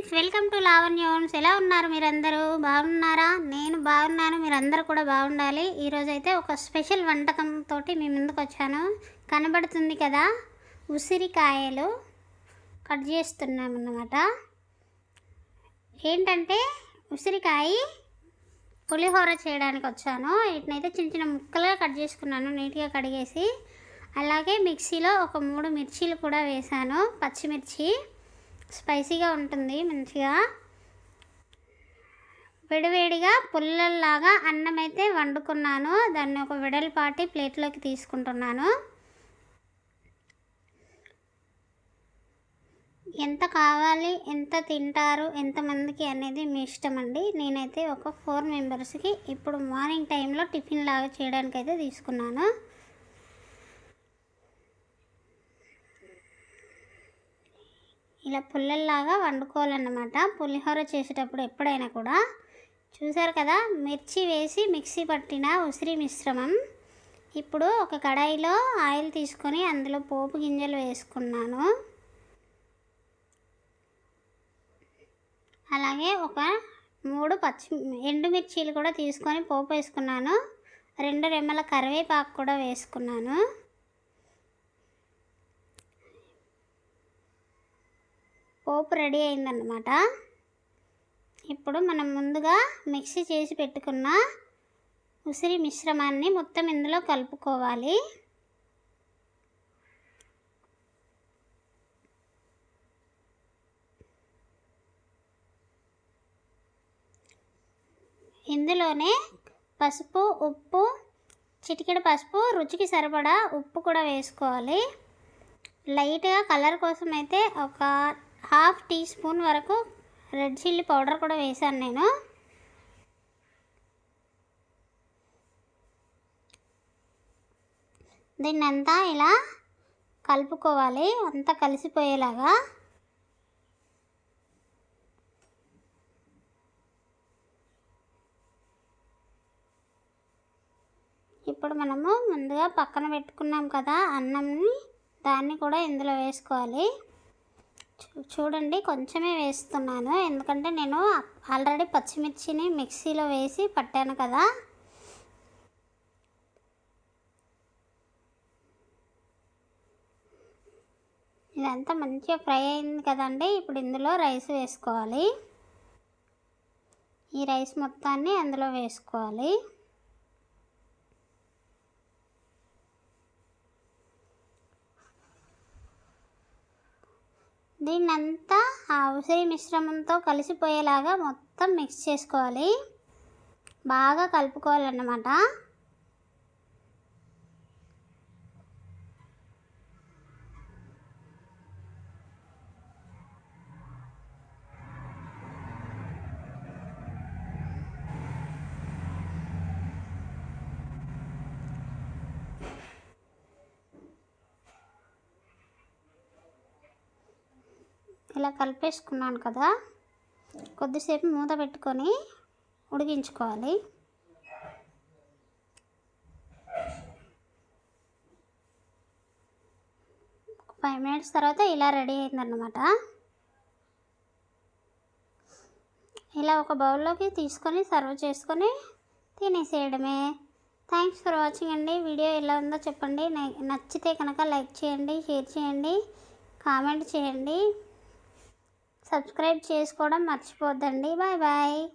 Friends welcome to Lavanya homes ఎలా ఉన్నారు మీరందరూ? బాగున్నారా? నేను బాగున్నాను మీరందరూ కూడా బాగుండాలి. ఈరోజు అయితే ఒక స్పెషల్ వంటకంతో మీ ముందుకు వచ్చాను. కనబడుతుంది కదా ఉసిరికాయలు కట్ చేస్తున్నామన్నమాట ఏంటంటే ఉసిరికాయ పులిహోర చేయడానికి వచ్చాను. వీటినైతే చిన్న చిన్న ముక్కలుగా కట్ చేసుకున్నాను నీట్గా కడిగేసి. అలాగే మిక్సీలో ఒక మూడు మిర్చీలు కూడా వేసాను పచ్చిమిర్చి. స్పైసీగా ఉంటుంది మంచిగా. విడివేడిగా పుల్లల్లాగా అన్నం అయితే వండుకున్నాను. దాన్ని ఒక వెడల్పాటి ప్లేట్లోకి తీసుకుంటున్నాను. ఎంత కావాలి ఎంత తింటారు ఎంతమందికి అనేది మీ ఇష్టం అండి. నేనైతే ఒక ఫోర్ మెంబర్స్కి ఇప్పుడు మార్నింగ్ టైంలో టిఫిన్ లాగా చేయడానికి అయితే తీసుకున్నాను. ఇలా పుల్లల్లాగా వండుకోవాలన్నమాట. పులిహోర చేసేటప్పుడు ఎప్పుడైనా కూడా. చూసారు కదా మిర్చి వేసి మిక్సీ పట్టిన ఉసిరి మిశ్రమం. ఇప్పుడు ఒక కడాయిలో ఆయిల్ తీసుకొని అందులో పోపు గింజలు వేసుకున్నాను. అలాగే ఒక మూడు పచ్చి ఎండుమిర్చీలు కూడా తీసుకొని పోపు వేసుకున్నాను. రెండు రెమ్మల కరివేపాకు కూడా వేసుకున్నాను. పోపు రెడీ అయిందన్నమాట. ఇప్పుడు మనం ముందుగా మిక్సీ చేసి పెట్టుకున్న ఉసిరి మిశ్రమాన్ని మొత్తం ఇందులో కలుపుకోవాలి. ఇందులోనే పసుపు ఉప్పు చిటికెడు పసుపు రుచికి సరిపడా ఉప్పు కూడా వేసుకోవాలి. లైట్గా కలర్ కోసం అయితే ఒక హాఫ్ టీ స్పూన్ వరకు రెడ్ చిల్లీ పౌడర్ కూడా వేసాను నేను. దీన్ని అంతా ఇలా కలుపుకోవాలి అంతా కలిసిపోయేలాగా. ఇప్పుడు మనము ముందుగా పక్కన పెట్టుకున్నాం కదా అన్నంని దాన్ని కూడా ఇందులో వేసుకోవాలి. చూడండి కొంచెమే వేస్తున్నాను. ఎందుకంటే నేను ఆల్రెడీ పచ్చిమిర్చిని మిక్సీలో వేసి పట్టాను కదా. ఇదంతా మంచిగా ఫ్రై అయింది కదండి. ఇప్పుడు ఇందులో రైస్ వేసుకోవాలి. ఈ రైస్ మొత్తాన్ని అందులో వేసుకోవాలి. దీన్నంతా ఆ ఉసిరి మిశ్రమంతో కలిసిపోయేలాగా మొత్తం మిక్స్ చేసుకోవాలి. బాగా కలుపుకోవాలన్నమాట. ఇలా కలిపేసుకున్నాను కదా కొద్దిసేపు మూత పెట్టుకొని ఉడికించుకోవాలి. ఫైవ్ మినిట్స్ తర్వాత ఇలా రెడీ అయిందన్నమాట. ఇలా ఒక బౌల్లోకి తీసుకొని సర్వ్ చేసుకొని తినేసేయడమే. థ్యాంక్స్ ఫర్ వాచింగ్ అండి. వీడియో ఎలా ఉందో చెప్పండి. నచ్చితే కనుక లైక్ చేయండి షేర్ చేయండి కామెంట్ చేయండి. సబ్స్క్రైబ్ చేసుకోవడం మర్చిపోద్దండి. Bye bye.